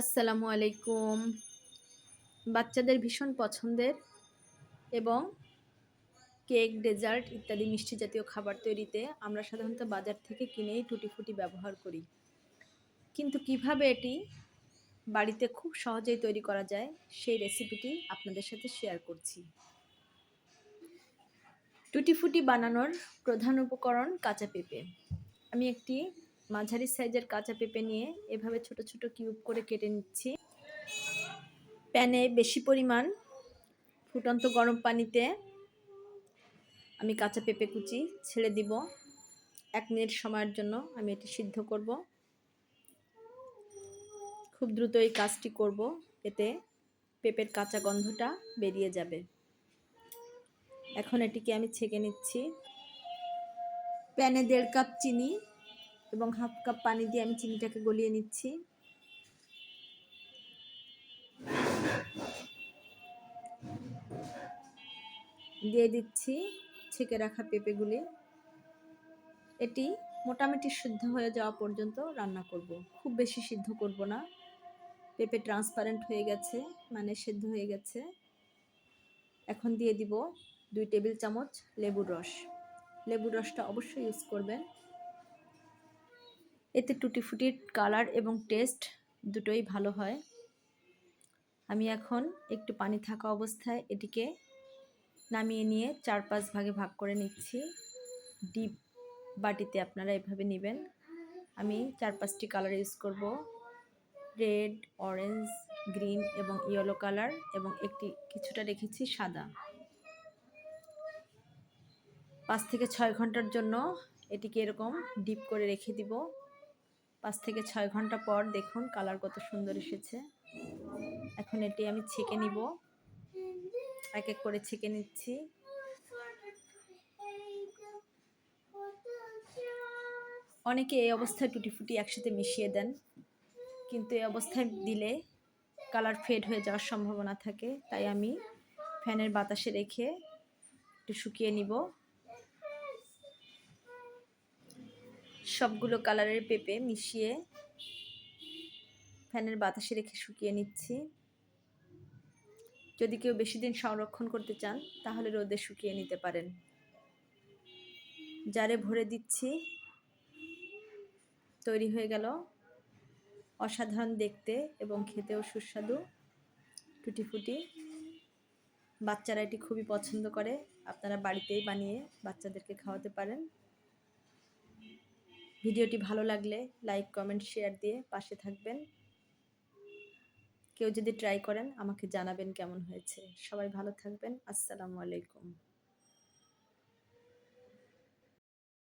আসসালামু আলাইকুম। বাচ্চাদের ভীষণ পছন্দের এবং কেক, ডেজার্ট ইত্যাদি মিষ্টি জাতীয় খাবার তৈরিতে আমরা সাধারণত বাজার থেকে কিনেই টুটি ফুটি ব্যবহার করি। কিন্তু কীভাবে এটি বাড়িতে খুব সহজেই তৈরি করা যায়, সেই রেসিপিটি আপনাদের সাথে শেয়ার করছি। টুটি ফুটি বানানোর প্রধান উপকরণ কাঁচা পেঁপে। আমি একটি মাঝারি সাইজের কাঁচা পেঁপে নিয়ে এভাবে ছোট ছোট কিউব করে কেটে নিচ্ছি। প্যানে বেশি পরিমাণ ফুটন্ত গরম পানিতে আমি কাঁচা পেঁপে কুচি ছেড়ে দিব। এক মিনিট সময়ের জন্য আমি এটি সিদ্ধ করব। খুব দ্রুত এই কাজটি করব, এতে পেঁপের কাঁচা গন্ধটা বেরিয়ে যাবে। এখন এটিকে আমি ছেঁকে নিচ্ছি। প্যানে দেড় কাপ চিনি এবং হাফ কাপ পানি দিয়ে আমি চিনিটাকে গলিয়ে নিচ্ছি। দিয়ে দিচ্ছি ছেঁকে রাখা পেঁপেগুলি। এটি মোটামুটি সিদ্ধ হয়ে যাওয়া পর্যন্ত রান্না করব। খুব বেশি সিদ্ধ করব না। পেঁপে ট্রান্সপারেন্ট হয়ে গেছে মানে সিদ্ধ হয়ে গেছে। এখন দিয়ে দিব দুই টেবিল চামচ লেবুর রস। লেবুর রসটা অবশ্যই ইউজ করবেন। এতে টুটি ফুটির কালার এবং টেস্ট দুটোই ভালো হয়। আমি এখন একটু পানি থাকা অবস্থায় এটিকে নামিয়ে নিয়ে চার পাঁচ ভাগে ভাগ করে নিচ্ছি। ডিপ বাটিতে আপনারা এভাবে নেবেন। আমি চার পাঁচটি কালার ইউজ করব। রেড অরেঞ্জ গ্রিন এবং ইয়েলো কালার এবং একটি কিছুটা রেখেছি সাদা। পাঁচ থেকে ছয় ঘণ্টার জন্য এটিকে এরকম ডিপ করে রেখে দিব। পাঁচ থেকে ছয় ঘণ্টা পর দেখুন কালার কত সুন্দর এসেছে। এখন এটি আমি ছেঁকে নিব। এক এক করে ছেঁকে নিচ্ছি। অনেকে এই অবস্থায় টুটি ফুটি একসাথে মিশিয়ে দেন, কিন্তু এই অবস্থায় দিলে কালার ফেড হয়ে যাওয়ার সম্ভাবনা থাকে। তাই আমি ফ্যানের বাতাসে রেখে একটু শুকিয়ে নিব। সবগুলো কালারের পেঁপে মিশিয়ে ফ্যানের বাতাসে রেখে শুকিয়ে নিচ্ছি। যদি কেউ বেশি দিন সংরক্ষণ করতে চান, তাহলে রোদে শুকিয়ে নিতে পারেন। জারে ভরে দিচ্ছি। তৈরি হয়ে গেল। অসাধারণ দেখতে এবং খেতেও সুস্বাদু। টুটি ফুটি বাচ্চারা এটি খুবই পছন্দ করে। আপনারা বাড়িতেই বানিয়ে বাচ্চাদেরকে খাওয়াতে পারেন। ভিডিওটি ভালো লাগলে লাইক, কমেন্ট, শেয়ার দিয়ে পাশে থাকবেন। কেউ যদি ট্রাই করেন, আমাকে জানাবেন কেমন হয়েছে। সবাই ভালো থাকবেন। আসসালামু আলাইকুম।